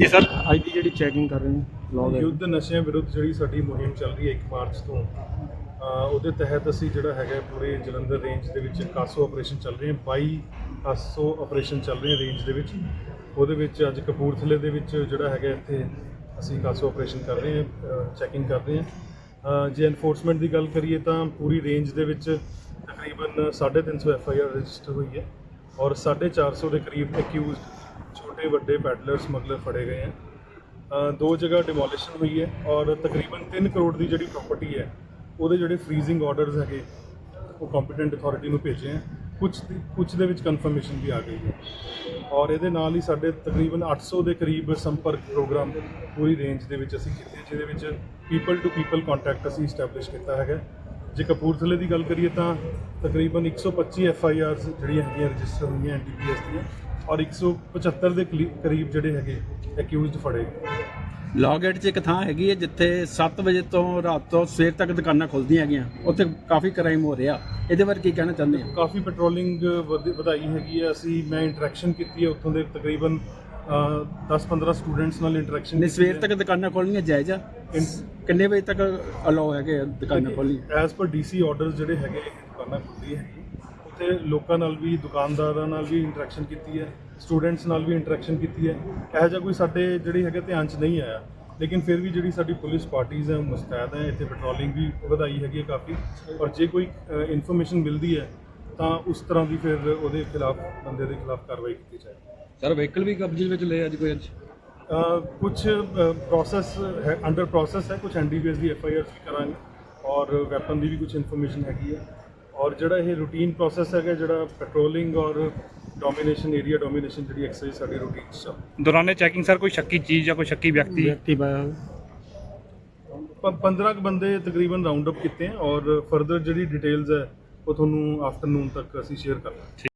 ਜੀ ਸਰ। ਅੱਜ ਦੀ ਜਿਹੜੀ ਚੈਕਿੰਗ ਕਰ ਰਹੇ ਨੇ ਲੌਗ ਹੈ ਯੁੱਧ ਨਸ਼ਿਆਂ ਵਿਰੁੱਧ ਜਿਹੜੀ ਸਾਡੀ ਮੁਹਿੰਮ ਚੱਲ ਰਹੀ ਹੈ 1 ਮਾਰਚ ਤੋਂ ਉਹਦੇ ਤਹਿਤ ਅਸੀਂ ਜਿਹੜਾ ਹੈਗਾ ਪੂਰੇ ਜਲੰਧਰ ਰੇਂਜ ਦੇ ਵਿੱਚ ਕਾਸੋ ਆਪਰੇਸ਼ਨ ਚੱਲ ਰਹੇ ਹੈ 22 ਕਾਸੋ ਆਪਰੇਸ਼ਨ ਚੱਲ ਰਹੇ ਰੇਂਜ ਦੇ ਵਿੱਚ। ਉਹਦੇ ਵਿੱਚ ਅੱਜ ਕਪੂਰਥਲੇ ਦੇ ਵਿੱਚ ਜਿਹੜਾ ਹੈਗਾ ਇੱਥੇ ਅਸੀਂ ਕਾਸੋ ਆਪਰੇਸ਼ਨ ਕਰ ਰਹੇ ਹਾਂ ਚੈਕਿੰਗ ਕਰ ਰਹੇ ਹਾਂ। ਜੇ ਐਨਫੋਰਸਮੈਂਟ ਦੀ ਗੱਲ ਕਰੀਏ ਤਾਂ ਪੂਰੀ ਰੇਂਜ ਦੇ ਵਿੱਚ ਤਕਰੀਬਨ 350 ਐਫ ਆਈ ਆਰ ਰਜਿਸਟਰ ਹੋਈ ਹੈ ਔਰ 450 ਦੇ ਕਰੀਬ ਅਕਿਊਜ਼ਡ ਛੋਟੇ ਵੱਡੇ ਪੈਡਲਰ ਸਮਗਲਰ ਫੜੇ ਗਏ ਹਨ ਦੋ ਜਗ੍ਹਾ ਡਿਮੋਲਿਸ਼ਨ ਹੋਈ ਹੈ ਔਰ ਤਕਰੀਬਨ 3 ਕਰੋੜ ਦੀ ਜਿਹੜੀ ਪ੍ਰਾਪਰਟੀ ਹੈ, ਉਹਦੇ ਜਿਹੜੇ ਫ੍ਰੀਜ਼ਿੰਗ ਆਰਡਰਸ ਹੈਗੇ, ਉਹ ਕੰਪੀਟੈਂਟ ਅਥਾਰਟੀ ਨੂੰ ਭੇਜੇ ਹੈ। ਕੁਝ ਕੁਝ ਦੇ ਵਿੱਚ ਕਨਫਰਮੇਸ਼ਨ ਵੀ ਆ ਗਈ ਹੈ। ਔਰ ਇਹਦੇ ਨਾਲ ਹੀ ਸਾਡੇ ਤਕਰੀਬਨ 800 ਦੇ ਕਰੀਬ ਸੰਪਰਕ ਪ੍ਰੋਗਰਾਮ ਪੂਰੀ ਰੇਂਜ ਦੇ ਵਿੱਚ ਅਸੀਂ ਕੀਤੇ, ਜਿਹਦੇ ਵਿੱਚ ਪੀਪਲ ਟੂ ਪੀਪਲ ਕੰਟੈਕਟ ਅਸੀਂ ਸਟੈਬਲਿਸ਼ ਕੀਤਾ ਹੈਗਾ। ਜੇ ਕਪੂਰਥਲੇ ਦੀ ਗੱਲ ਕਰੀਏ ਤਾਂ ਤਕਰੀਬਨ 125 ਐਫ ਆਈ ਆਰਸ ਜਿਹੜੀਆਂ ਹੈਗੀਆਂ ਰਜਿਸਟਰ ਹੋਈਆਂ ਐਨ ਟੀ ਪੀ ਐਸ ਦੀਆਂ ਔਰ 175 ਦੇ ਕਲੀ- ਕਰੀਬ ਜਿਹੜੇ ਹੈਗੇ ਅਕਿਊਜ਼ਡ ਫੜੇ। ਲੌਗੇਟ 'ਚ ਇੱਕ ਥਾਂ ਹੈਗੀ ਹੈ ਜਿੱਥੇ 7 ਵਜੇ ਤੋਂ ਰਾਤ ਤੋਂ ਸਵੇਰ ਤੱਕ ਦੁਕਾਨਾਂ ਖੁੱਲਦੀਆਂ ਹੈਗੀਆਂ। ਉੱਥੇ ਕਾਫੀ ਕ੍ਰਾਈਮ ਹੋ ਰਿਹਾ। ਇਹਦੇ ਬਾਰੇ ਕੀ ਕਹਿਣਾ ਚਾਹੁੰਦੇ ਹੋ? ਕਾਫੀ ਪੈਟਰੋਲਿੰਗ ਵਧ- ਵਧਾਈ ਹੈਗੀ ਹੈ। ਅਸੀਂ ਮੈਂ ਇੰਟਰੈਕਸ਼ਨ ਕੀਤੀ ਹੈ ਉੱਥੋਂ ਦੇ ਤਕਰੀਬਨ 10-15 ਸਟੂਡੈਂਟਸ ਨਾਲ ਇੰਟਰੈਕਸ਼ਨ ਨਹੀਂ ਸਵੇਰ ਤੱਕ ਦੁਕਾਨਾਂ ਖੋਲਣੀਆਂ ਜਾਇਜ਼ ਆ? ਕਿੰਨੇ ਵਜੇ ਤੱਕ ਅਲਾਉ ਹੈਗੇ ਆ ਦੁਕਾਨਾਂ ਖੋਲ੍ਹਣੀਆਂ? ਐਜ਼ ਪਰ ਡੀਸੀ ਆਰਡਰਸ ਜਿਹੜੇ ਹੈਗੇ ਦੁਕਾਨਾਂ ਖੁੱਲ੍ਹੀ ਹੈਗੀ ਉੱਥੇ ਲੋਕਾਂ ਨਾਲ ਵੀ ਦੁਕਾਨਦਾਰਾਂ ਨਾਲ ਵੀ ਇੰਟਰੈਕਸ਼ਨ ਕੀਤੀ ਹੈ ਸਟੂਡੈਂਟਸ ਨਾਲ ਵੀ ਇੰਟਰੈਕਸ਼ਨ ਕੀਤੀ ਹੈ। ਇਹੋ ਜਿਹਾ ਕੋਈ ਸਾਡੇ ਜਿਹੜੀ ਹੈਗੇ ਧਿਆਨ 'ਚ ਨਹੀਂ ਆਇਆ। ਲੇਕਿਨ ਫਿਰ ਵੀ ਜਿਹੜੀ ਸਾਡੀ ਪੁਲਿਸ ਪਾਰਟੀਆਂ ਹੈ ਉਹ ਮੁਸਤੈਦ ਹੈ ਇੱਥੇ ਪੈਟਰੋਲਿੰਗ ਵੀ ਵਧਾਈ ਹੈਗੀ ਹੈ ਕਾਫੀ। ਔਰ ਜੇ ਕੋਈ ਇਨਫੋਰਮੇਸ਼ਨ ਮਿਲਦੀ ਹੈ ਤਾਂ ਉਸ ਤਰ੍ਹਾਂ ਦੀ ਫਿਰ ਉਹਦੇ ਖਿਲਾਫ ਬੰਦੇ ਦੇ ਖਿਲਾਫ ਕਾਰਵਾਈ ਕੀਤੀ ਜਾਏ। ਸਰ ਵਹੀਕਲ ਵੀ ਕਬਜ਼ੇ ਵਿੱਚ ਲਏ ਅੱਜ ਕੋਈ ਅੱਜ? ਕੁਝ ਪ੍ਰੋਸੈਸ ਹੈ ਅੰਡਰ ਪ੍ਰੋਸੈਸ ਹੈ ਕੁਝ ਐਨਡੀਪੀਐਸ ਦੀ ਐਫ ਆਈ ਆਰ ਵੀ ਕਰਾਂਗੇ। ਔਰ ਵੈਪਨ ਦੀ ਵੀ ਕੁਝ ਇਨਫੋਰਮੇਸ਼ਨ ਹੈਗੀ ਹੈ। ਔਰ ਜਿਹੜਾ ਇਹ ਰੂਟੀਨ ਪ੍ਰੋਸੈਸ ਹੈਗਾ ਜਿਹੜਾ ਪੈਟਰੋਲਿੰਗ ਔਰ ਡੋਮੀਨੇਸ਼ਨ ਏਰੀਆ ਡੋਮੀਨੇਸ਼ਨ ਜਿਹੜੀ ਐਕਸਰਸਾਈਜ਼ ਸਾਡੀ ਰੂਟੀਨ ਚ ਚੱਲ ਦੌਰਾਨੇ ਚੈਕਿੰਗ ਸਰ ਕੋਈ ਸ਼ੱਕੀ ਚੀਜ਼ ਜਾਂ ਕੋਈ ਸ਼ੱਕੀ ਵਿਅਕਤੀ? ਵਿਅਕਤੀ ਬਾਇਆ ਪ- 15 ਕੁ ਬੰਦੇ ਤਕਰੀਬਨ ਰਾਉਂਡ ਅਪ ਕੀਤੇ ਹੈ ਔਰ ਫਰਦਰ ਜਿਹੜੀ ਡਿਟੇਲਸ ਹੈ ਉਹ ਤੁਹਾਨੂੰ ਆਫਟਰਨੂਨ ਤੱਕ ਅਸੀਂ ਸ਼ੇਅਰ ਕਰਾਂਗੇ